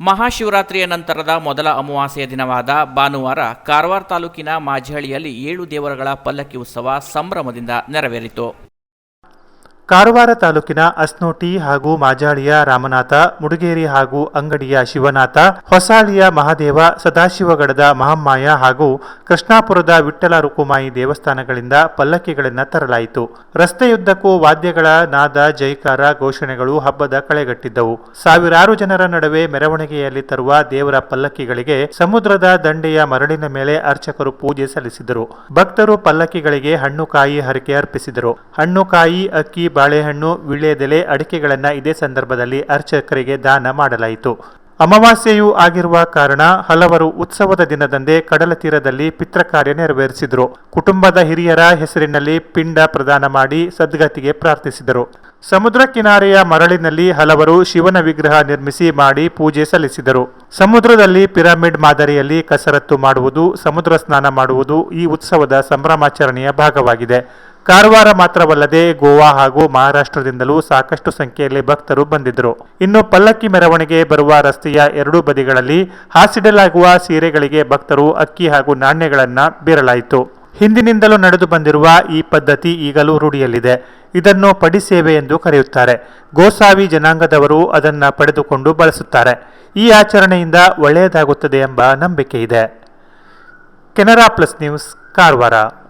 ಮಹಾಶಿವರಾತ್ರಿಯ ನಂತರದ ಮೊದಲ ಅಮಾವಾಸ್ಯೆಯ ದಿನವಾದ ಭಾನುವಾರ ಕಾರವಾರ ತಾಲೂಕಿನ ಮಾಜಿಹಳ್ಳಿಯಲ್ಲಿ ಏಳು ದೇವರುಗಳ ಪಲ್ಲಕ್ಕಿ ಉತ್ಸವ ಸಂಭ್ರಮದಿಂದ ನೆರವೇರಿತು. ಕಾರವಾರ ತಾಲೂಕಿನ ಅಸ್ನೋಟಿ ಹಾಗೂ ಮಾಜಾಳಿಯ ರಾಮನಾಥ, ಮುಡುಗೇರಿ ಹಾಗೂ ಅಂಗಡಿಯ ಶಿವನಾಥ, ಹೊಸಾಳಿಯ ಮಹಾದೇವ, ಸದಾಶಿವಗಡದ ಮಹಮ್ಮಾಯ ಹಾಗೂ ಕೃಷ್ಣಾಪುರದ ವಿಠ್ಠಲ ರುಕುಮಾಯಿ ದೇವಸ್ಥಾನಗಳಿಂದ ಪಲ್ಲಕ್ಕಿಗಳನ್ನು ತರಲಾಯಿತು. ರಸ್ತೆಯುದ್ದಕ್ಕೂ ವಾದ್ಯಗಳ ನಾದ ಜೈಕಾರ ಘೋಷಣೆಗಳು ಹಬ್ಬದ ಕಳೆಗಟ್ಟಿದ್ದವು. ಸಾವಿರಾರು ಜನರ ನಡುವೆ ಮೆರವಣಿಗೆಯಲ್ಲಿ ತರುವ ದೇವರ ಪಲ್ಲಕ್ಕಿಗಳಿಗೆ ಸಮುದ್ರದ ದಂಡೆಯ ಮರಳಿನ ಮೇಲೆ ಅರ್ಚಕರು ಪೂಜೆ ಸಲ್ಲಿಸಿದರು. ಭಕ್ತರು ಪಲ್ಲಕ್ಕಿಗಳಿಗೆ ಹಣ್ಣು ಕಾಯಿ ಹರಕೆ ಅರ್ಪಿಸಿದರು. ಹಣ್ಣು ಕಾಯಿ, ಅಕ್ಕಿ ಬಾಳೆಹಣ್ಣು, ವಿಳ್ಯದೆಲೆ, ಅಡಿಕೆಗಳನ್ನು ಇದೇ ಸಂದರ್ಭದಲ್ಲಿ ಅರ್ಚಕರಿಗೆ ದಾನ ಮಾಡಲಾಯಿತು. ಅಮಾವಾಸ್ಯೆಯೂ ಆಗಿರುವ ಕಾರಣ ಹಲವರು ಉತ್ಸವದ ದಿನದಂದೇ ಕಡಲ ತೀರದಲ್ಲಿ ಪಿತ್ರಕಾರ್ಯ ನೆರವೇರಿಸಿದರು. ಕುಟುಂಬದ ಹಿರಿಯರ ಹೆಸರಿನಲ್ಲಿ ಪಿಂಡ ಪ್ರದಾನ ಮಾಡಿ ಸದ್ಗತಿಗೆ ಪ್ರಾರ್ಥಿಸಿದರು. ಸಮುದ್ರ ಕಿನಾರೆಯ ಮರಳಿನಲ್ಲಿ ಹಲವರು ಶಿವನ ವಿಗ್ರಹ ನಿರ್ಮಿಸಿ ಮಾಡಿ ಪೂಜೆ ಸಲ್ಲಿಸಿದರು. ಸಮುದ್ರದಲ್ಲಿ ಪಿರಮಿಡ್ ಮಾದರಿಯಲ್ಲಿ ಕಸರತ್ತು ಮಾಡುವುದು, ಸಮುದ್ರ ಸ್ನಾನ ಮಾಡುವುದು ಈ ಉತ್ಸವದ ಸಂಭ್ರಮಾಚರಣೆಯ ಭಾಗವಾಗಿದೆ. ಕಾರವಾರ ಮಾತ್ರವಲ್ಲದೆ ಗೋವಾ ಹಾಗೂ ಮಹಾರಾಷ್ಟ್ರದಿಂದಲೂ ಸಾಕಷ್ಟು ಸಂಖ್ಯೆಯಲ್ಲಿ ಭಕ್ತರು ಬಂದಿದ್ದರು. ಇನ್ನು ಪಲ್ಲಕ್ಕಿ ಮೆರವಣಿಗೆ ಬರುವ ರಸ್ತೆಯ ಎರಡೂ ಬದಿಗಳಲ್ಲಿ ಹಾಸಿಡಲಾಗುವ ಸೀರೆಗಳಿಗೆ ಭಕ್ತರು ಅಕ್ಕಿ ಹಾಗೂ ನಾಣ್ಯಗಳನ್ನು ಬೀರಲಾಯಿತು. ಹಿಂದಿನಿಂದಲೂ ನಡೆದು ಬಂದಿರುವ ಈ ಪದ್ಧತಿ ಈಗಲೂ ರೂಢಿಯಲ್ಲಿದೆ. ಇದನ್ನು ಪಡಿಸೇವೆ ಎಂದು ಕರೆಯುತ್ತಾರೆ. ಗೋಸಾವಿ ಜನಾಂಗದವರು ಅದನ್ನು ಪಡೆದುಕೊಂಡು ಬಳಸುತ್ತಾರೆ. ಈ ಆಚರಣೆಯಿಂದ ಒಳ್ಳೆಯದಾಗುತ್ತದೆ ಎಂಬ ನಂಬಿಕೆ ಇದೆ. Canara plus news, Karwar.